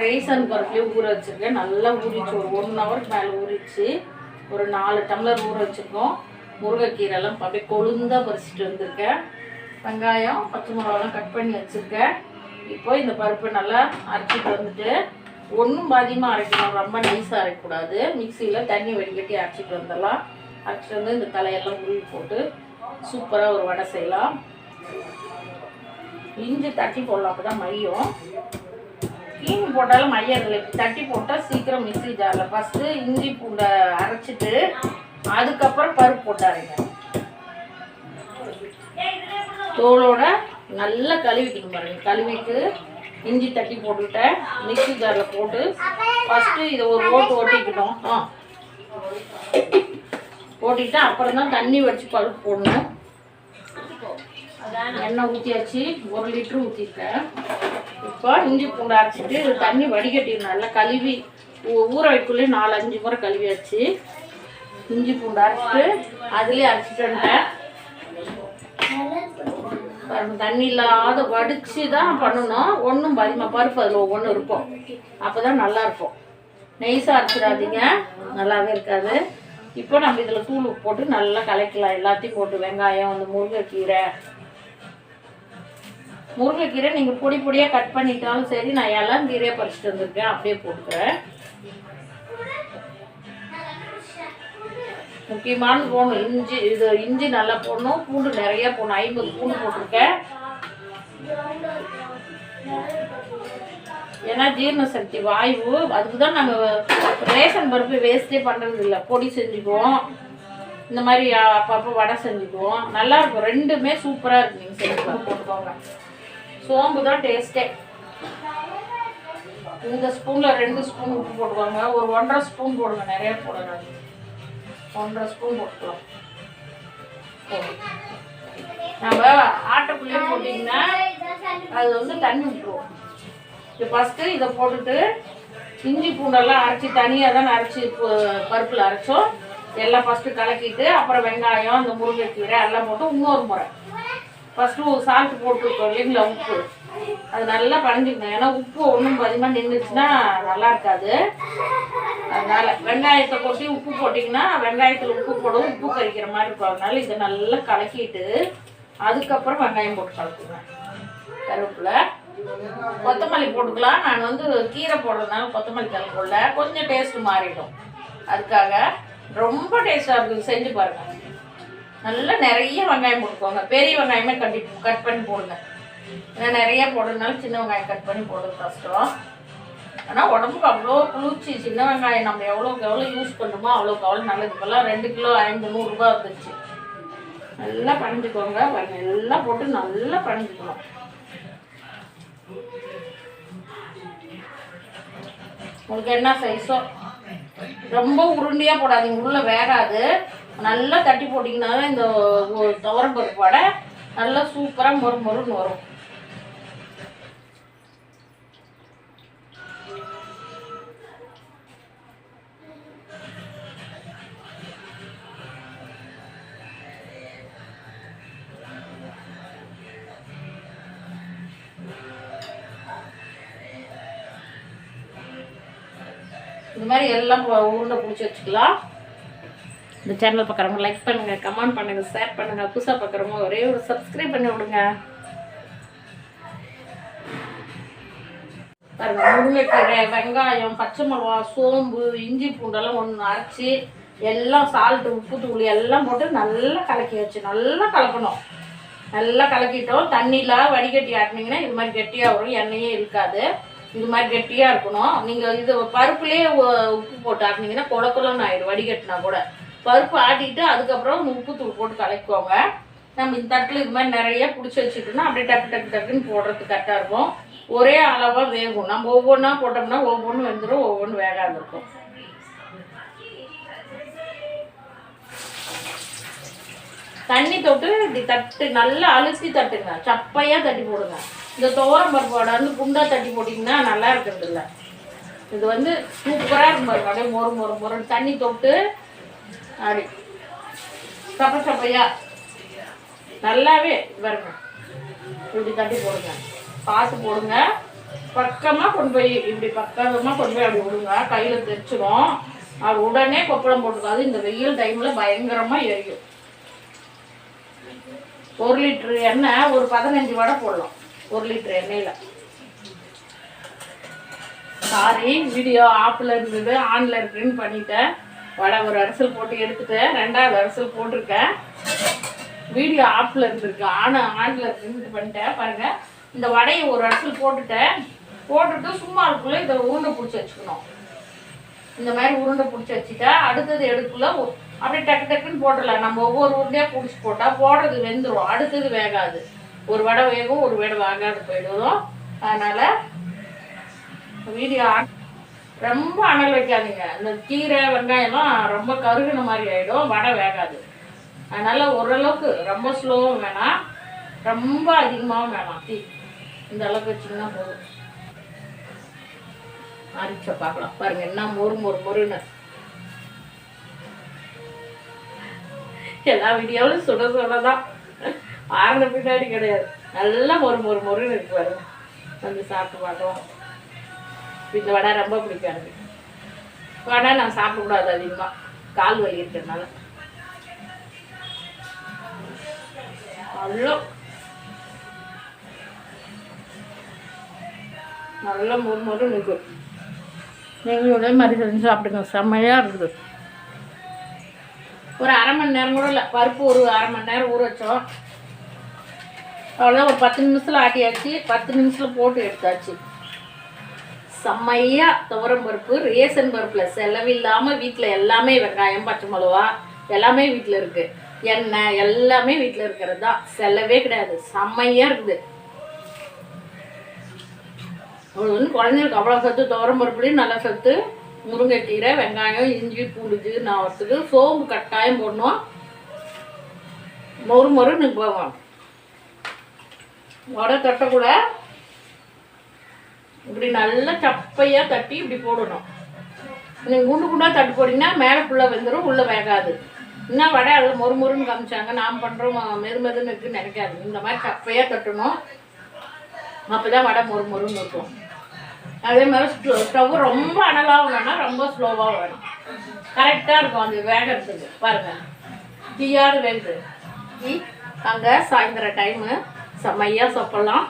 Ryzen பருப்புலேயும் ஊற வச்சுருக்கேன். நல்லா ஊறிச்சு ஒரு ஒன் ஹவருக்கு மேலே ஊறிச்சு ஒரு நாலு டம்ளர் ஊற வச்சுருக்கோம். முருங்கைக்கீரைலாம் அப்படியே கொழுந்தாக பறிச்சுட்டு வந்திருக்கேன். வெங்காயம் பச்சை மிளகாலாம் கட் பண்ணி வச்சுருக்கேன். இப்போ இந்த பருப்பு நல்லா அரைச்சிட்டு வந்துட்டு ஒன்றும் பாதியமாக அரைக்கணும். ரொம்ப நைஸாக அரைக்கக்கூடாது. மிக்சியில் தண்ணி வடிகட்டி அரைச்சிட்டு வந்துடலாம். அரைச்சிட்டு வந்து இந்த தலையெல்லாம் உருவி போட்டு சூப்பராக ஒரு வடை செய்யலாம். இஞ்சி தட்டி போடலாம். அப்போ தான் மையம் கீனி போட்டாலும் மையம் இல்லை. தட்டி போட்டால் சீக்கிரம் மிக்ஸி ஜாரில் ஃபஸ்ட்டு இஞ்சி பூண்டை அரைச்சிட்டு அதுக்கப்புறம் பருப்பு போட்டாருங்க. அரைங்க தோலோட நல்லா கழுவிக்கணும் பாருங்க. கழுவிட்டு இஞ்சி தட்டி போட்டுக்கிட்டேன். மிக்ஸி ஜாரில் போட்டு ஃபஸ்ட்டு இதை ஒரு ஓட்டு ஓட்டிக்கிட்டோம். ஆ. ஓட்டிக்கிட்டு அப்புறம் தான் தண்ணி வடித்து பருப்பு போடணும். எண்ணெய் ஊற்றியாச்சு ஒரு லிட்ரு ஊற்றிருக்கேன் இப்போ இஞ்சி பூண்டு அரைச்சிட்டு இது தண்ணி வடிகட்டிடும் நல்லா கழுவி ஊ- ஊற வைக்குள்ளே நாலு அஞ்சு முறை கழுவியாச்சு. இஞ்சி பூண்டு அரைச்சிட்டு அதுலேயே அரைச்சிட்டு வந்துட்டேன். தண்ணி இல்லாத வடித்து தான் பண்ணணும். ஒன்றும் பதிமா பருப்பு அதில் ஒவ்வொன்றும் இருக்கும். அப்போ தான் நல்லாயிருக்கும் நெய்ஸாக அரைச்சிடாதீங்க. நல்லாவே இருக்காது. இப்போ நம்ம இதில் தூள் போட்டு நல்லா கலக்கலாம். எல்லாத்தையும் போட்டு வெங்காயம் அந்த முருங்கைக்கீரை முருங்கைக்கீரை நீங்கள் பொடி பொடியாக கட் பண்ணிட்டாலும் சரி நான் எல்லாம் கீரையை பறிச்சுட்டு வந்திருக்கேன். அப்படியே போட்டுக்கிறேன். முக்கியமான போடணும். இஞ்சி இது இஞ்சி நல்லா போடணும். பூண்டு நிறைய போடணும். ஐம்பது பூண்டு போட்டிருக்கேன். ஏன்னா ஜீரண சக்தி வாயு அதுக்கு தான் நாங்கள் ரேஷன் பருப்பு வேஸ்ட்டே பண்ணுறது இல்லை. பொடி செஞ்சுக்குவோம். இந்த மாதிரி அப்பப்போ வடை செஞ்சுக்குவோம். நல்லா இருக்கும். ரெண்டுமே சூப்பராக இருக்கு நீங்கள் செஞ்சு போட்டுக்கோங்க. சோம்பு தான் டேஸ்ட்டே இந்த ஸ்பூனில் ரெண்டு ஸ்பூன் உப்பு போட்டுக்கோங்க. ஒரு ஒன்றரை ஸ்பூன் போடுங்க. நிறைய போடுங்க ஒன்றரை ஸ்பூன் போட்டுக்கலாம். நம்ம ஆட்டக்குள்ளே போட்டிங்கன்னா அது வந்து தண்ணி விட்டுருவோம் இப்போ ஃபஸ்ட்டு இதை போட்டுட்டு இஞ்சி பூண்டெல்லாம் அரைச்சி தனியாக தான் அரைச்சி பருப்பில் அரைச்சோம். எல்லாம் ஃபஸ்ட்டு கலக்கிட்டு அப்புறம் வெங்காயம் இந்த முருங்கைக்கீரை எல்லாம் போட்டு இன்னொரு முறை. ஃபஸ்ட்டு சால்ட் போட்டுருக்கோம் இல்லைங்களா உப்பு. அது நல்லா பனைஞ்சிக்கணும் ஏன்னா உப்பு ஒன்றும் அதிகமாக நின்றுச்சுன்னா நல்லா இருக்காது. அதனால் வெங்காயத்தை கொட்டி உப்பு போட்டிங்கன்னா வெங்காயத்தில் உப்பு போடும் உப்பு கறிக்கிற மாதிரி இருக்கும். அதனால இதை நல்லா கலக்கிட்டு அதுக்கப்புறம் வெங்காயம் போட்டு கலக்குவேன். கருவேப்பில். கொத்தமல்லி போட்டுக்கலாம். நான் வந்து கீரை போடுறதுனால கொத்தமல்லி கலக்கல. கொஞ்சம் டேஸ்ட் மாறிடும். அதுக்காக ரொம்ப டேஸ்ட்டாக இருக்குது. செஞ்சு பாருங்கள் நல்லா நிறைய வெங்காயம் போட்டுக்கோங்க. பெரிய வெங்காயமே கட்டி கட் பண்ணி போடுங்க. ஏன்னா நிறைய போடுறதுனால சின்ன வெங்காயம் கட் பண்ணி போடுறது கஷ்டம். ஆனால் உடம்புக்கு அவ்வளோ குளிர்ச்சி. சின்ன வெங்காயம் நம்ம எவ்வளோக்கு எவ்வளோ யூஸ் பண்ணுமோ அவ்வளோக்கு அவ்வளோ நல்லது. இப்போல்லாம் ரெண்டு கிலோ ஐந்து நூறுரூபா வந்துச்சு நல்லா பணிஞ்சுக்கோங்க. நல்லா எல்லாம் போட்டு நல்லா பணிஞ்சுக்கணும். உங்களுக்கு என்ன சைஸோ ரொம்ப உருண்டையாக போடாதீங்க. உள்ளே வேகாது நல்லா தட்டி போட்டிங்கன்னாவே இந்த துவரம் பருப்பு வடை நல்லா சூப்பராக மொறு மொறுன்னு வரும். இந்த மாதிரி எல்லாம் உருண்டை பிடிச்சி வச்சுக்கலாம். இந்த சேனல் பார்க்குறவங்க லைக் பண்ணுங்க கமெண்ட் பண்ணுங்க ஷேர் பண்ணுங்கள் புதுசாக பார்க்குறவங்க ஒரே ஒரு சப்ஸ்கிரைப் பண்ணி விடுங்க. பாருங்க முருங்கைக்கீரை வெங்காயம் பச்சை மிளகா சோம்பு இஞ்சி பூண்டெல்லாம் ஒன்று அரைச்சி எல்லாம் சால்ட்டு உப்பு தூள் எல்லாம் போட்டு நல்லா கலக்கி வச்சு நல்லா கலக்கணும். நல்லா கலக்கிட்டோம். தண்ணியில் வடிகட்டி ஆட்டினீங்கன்னா இது மாதிரி கெட்டியாக வரும். எண்ணெயே இருக்காது. இது மாதிரி கெட்டியாக இருக்கணும். நீங்கள் இது பருப்புலேயே உப்பு போட்டு ஆட்டினீங்கன்னா கொல ஆகிடும் வடிகட்டினா கூட. பருப்பு ஆட்டிட்டு அதுக்கப்புறம் உப்பு தூள் போட்டு கலக்குவாங்க நம்ம இந்த தட்டில் இது மாதிரி நிறைய பிடிச்சி வச்சுட்டோம்னா அப்படியே டக்கு டக்கு டக்குன்னு போடுறதுக்கு கரெக்டாக இருக்கும். ஒரே அளவாக வேகும். நம்ம ஒவ்வொன்றா போட்டோம்னா ஒவ்வொன்றும் வெந்துடும் ஒவ்வொன்றும் வேகாது இருக்கும். தண்ணி தொட்டு இப்படி தட்டு நல்லா அழுத்தி தட்டுங்க. சப்பையாக தட்டி போடுங்க. இந்த துவரம் பருப்போட வந்து குண்டா தட்டி போட்டிங்கன்னா நல்லா இருக்கிறது இல்லை இது வந்து சூப்பராக இருக்கும் பாருங்க. அப்படியே மொறு மொறு மொறு தண்ணி தொட்டு அப்படி சப்ப சப்பையா? நல்லாவே வருங்க இப்படி தட்டி போடுங்க. பார்த்து போடுங்க. பக்கமாக கொண்டு போய் இப்படி பக்கமாக கொண்டு போய் அப்படி விடுங்க. கையில் தைச்சிடும் அது உடனே கொப்பளம் போட்டுக்காது. இந்த வெயில் டைமில் பயங்கரமாக எரியும். ஒரு லிட்டரு எண்ணெய் ஒரு பதினஞ்சு வடை போடலாம். ஒரு லிட்டரு எண்ணெயில். சாரி வீடியோ ஆப்பில் இருந்தது ஆனில் இருக்குன்னு பண்ணிட்டேன். வடை ஒரு அரசல் போட்டு எடுத்துட்டேன். ரெண்டாவது அரசல் போட்டிருக்கேன். வீடியோ ஆப்பில் இருந்திருக்கு. ஆன ஆனில் இருக்குன்னு பண்ணிட்டேன். பாருங்கள் இந்த வடையை ஒரு அரசல் போட்டுட்டேன். போட்டுட்டு சும்மா இருக்குள்ள இதை உருண்டை பிடிச்சி வச்சுக்கணும். இந்த மாதிரி உருண்டை பிடிச்சி வச்சுட்டா அடுத்தது எடுக்குள்ள அப்படியே டக்கு டக்குன்னு போட்டுடலாம். நம்ம ஒவ்வொரு உருண்டையாக பிடிச்சி போட்டால் போடுறது வெந்துடும் அடுத்தது வேகாது. ஒரு வடை வேகும் ஒரு வடை வேகாது போயிடுவோம் அதனால் வீடியோ ஆன் ரொம்ப அனல் வைக்காதீங்க. இந்த கீரை வெங்காயம்லாம் ரொம்ப கருகுன மாதிரி ஆகிடும் வடை வேகாது. அதனால் ஓரளவுக்கு ரொம்ப ஸ்லோவும் வேணாம் ரொம்ப அதிகமாகவும் வேணாம் தீ இந்த அளவுக்கு வச்சிங்கன்னா போதும். அரிச்ச பார்க்கலாம். பாருங்க என்ன மொறு மொறு மொறுன்னு. எல்லா வீடியோவிலும் சுட சுட தான். பின்னாடி கிடையாது. நல்லா மொறு மொறு மொறுன்னு இருக்கு பாருங்க. வந்து சாப்பிட்டு பார்க்கலாம். இந்த வடை ரொம்ப பிடிக்கும் எனக்கு. வடை நான் சாப்பிடக்கூடாது அதிகமாக கால் வலி இருக்கிறதுனால. அவ்வளோ நல்லா மொறு மொறு நிற்கும் நீங்களும் இதே மாதிரி செஞ்சு சாப்பிடுங்க. செம்மையாக இருக்குது. ஒரு அரை மணி நேரம் கூட இல்லை. பருப்பு ஒரு அரை மணி நேரம் ஊற வச்சோம். அவ்வளோதான் ஒரு பத்து நிமிஷத்தில் ஆட்டியாச்சு. பத்து நிமிஷத்தில் போட்டு எடுத்தாச்சு. செம்மையாக துவரம் பருப்பு ரேசன் பருப்பில் செலவில்லாமல் வீட்டில் எல்லாமே வெங்காயம் பச்சை மிளகா எல்லாமே வீட்டில் இருக்குது எண்ணெய் எல்லாமே வீட்டில் இருக்கிறது தான் செலவே கிடையாது. செம்மையாக இருக்குது. அது வந்து குழந்தைங்களுக்கு அவ்வளோ சத்து துவரம் பருப்புலையும் நல்லா சத்து முருங்கைக்கீரை வெங்காயம் இஞ்சி பூண்டு நாவத்துக்கு சோம்பு கட்டாயம் போடணும். மொறு மொறுன்னு போவோம் வடை தட்டக்கூட இப்படி நல்லா சப்பையாக தட்டி இப்படி போடணும். நீங்கள் குண்டு குண்டாக தட்டு போட்டிங்கன்னா மேலே ஃபுல்லாக வெந்துடும் உள்ளே வேகாது. இன்னும் வடை அதில் மொறு மொறுன்னு காமிச்சாங்க. நாம் பண்ணுறோம் மெதுமெதுன்னு இருக்குன்னு நினைக்காது. இந்த மாதிரி சப்பையாக தட்டணும். அப்போ தான் வடை மொறு மொறுன்னு இருக்கும். அதே மாதிரி ஸ்டவ் ஸ்டவ் ரொம்ப அனலாக வேணும்னா ரொம்ப ஸ்லோவாகவும் வேணும். கரெக்டாக இருக்கும் அது வேகிறதுக்கு. பாருங்கள் தீயாறு வேகுது டீ அங்கே சாயந்தர டைமு செம்மையாக சாப்பிட்லாம்